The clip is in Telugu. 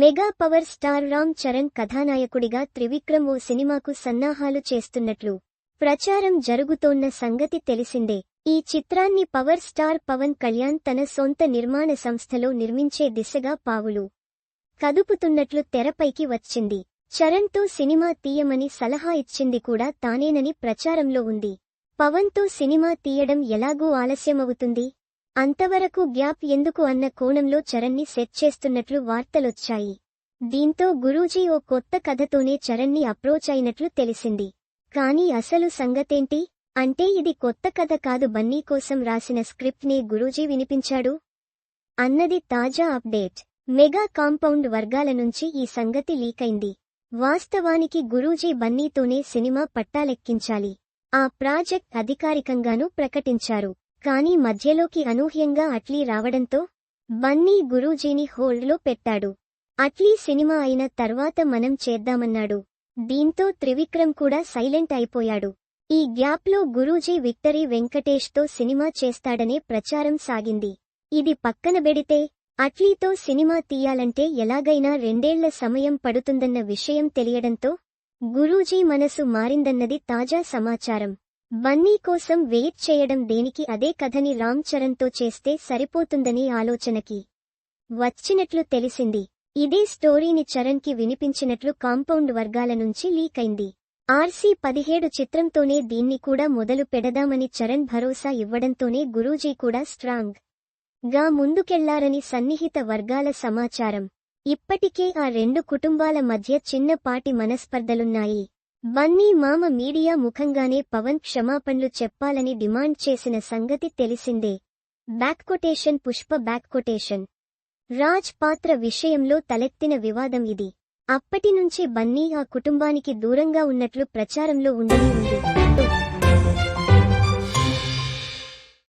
Mega power star Ram Charan కథానాయకుడిగా త్రివిక్రమ్ ఓ సినిమాకు సన్నాహాలు చేస్తున్నట్లు ప్రచారం జరుగుతోన్న సంగతి తెలిసిందే. ఈ చిత్రాన్ని పవర్ స్టార్ పవన్ కళ్యాణ్ తన సొంత నిర్మాణ సంస్థలో నిర్మించే దిశగా పావులు కదుపుతున్నట్లు తెరపైకి వచ్చింది. చరణ్తో సినిమా తీయమని సలహా ఇచ్చింది కూడా తానేనని ప్రచారంలో ఉంది. పవన్తో సినిమా తీయడం ఎలాగూ ఆలస్యమవుతుంది? అంతవరకు గ్యాప్ ఎందుకు అన్న కోణంలో చరణ్ని సెట్ చేస్తున్నట్లు వార్తలొచ్చాయి. దీంతో గురూజీ ఓ కొత్త కథతోనే చరణ్ని అప్రోచ్ అయినట్లు తెలిసింది. కానీ అసలు సంగతేంటి? అంటే ఇది కొత్త కథ కాదు బన్నీ కోసం రాసిన స్క్రిప్ట్ని గురూజీ వినిపించాడు? అన్నది తాజా అప్డేట్. మెగా కాంపౌండ్ వర్గాల నుంచి ఈ సంగతి లీకైంది. వాస్తవానికి గురూజీ బన్నీతోనే సినిమా పట్టాలెక్కించాలి. ఆ ప్రాజెక్ట్ అధికారికంగానూ ప్రకటించారు. కానీ మధ్యలోకి అనూహ్యంగా అట్లీ రావడంతో బన్నీ గురూజీని హోల్డ్లో పెట్టాడు. అట్లీ సినిమా అయిన తర్వాత మనం చేద్దామన్నాడు. దీంతో త్రివిక్రమ్ కూడా సైలెంట్ అయిపోయాడు. ఈ గ్యాప్లో గురూజీ విక్టరీ వెంకటేష్తో సినిమా చేస్తాడనే ప్రచారం సాగింది. ఇది పక్కన బెడితే అట్లీతో సినిమా తీయాలంటే ఎలాగైనా రెండేళ్ళ సమయం పడుతుందన్న విషయం తెలియడంతో గురూజీ మనసు మారిందన్నది తాజా సమాచారం. బన్నీ కోసం వెయిట్ చేయడం దేనికి అదే కథని రామ్ చరణ్తో చేస్తే సరిపోతుందని ఆలోచనకి వచ్చినట్లు తెలిసింది. ఇదే స్టోరీని చరణ్కి వినిపించినట్లు కాంపౌండ్ వర్గాల నుంచి లీకైంది ఆర్సీ పదిహేడు చిత్రంతోనే దీన్ని కూడా మొదలు పెడదామని చరణ్ భరోసా ఇవ్వడంతోనే గురూజీ కూడా స్ట్రాంగ్గా ముందుకెళ్ళారని సన్నిహిత వర్గాల సమాచారం. ఇప్పటికే ఆ రెండు కుటుంబాల మధ్య చిన్నపాటి మనస్పర్ధలున్నాయి. బన్నీ మామ మీడియా ముఖంగానే పవన్ క్షమాపణలు చెప్పాలని డిమాండ్ చేసిన సంగతి తెలిసిందే. Back quotation Pushpa back quotation. Raj పాత్ర విషయంలో తలెత్తిన వివాదం ఇది. అప్పటి నుంచే బన్నీ ఆ కుటుంబానికి దూరంగా ఉన్నట్లు ప్రచారంలో ఉండనే ఉంది.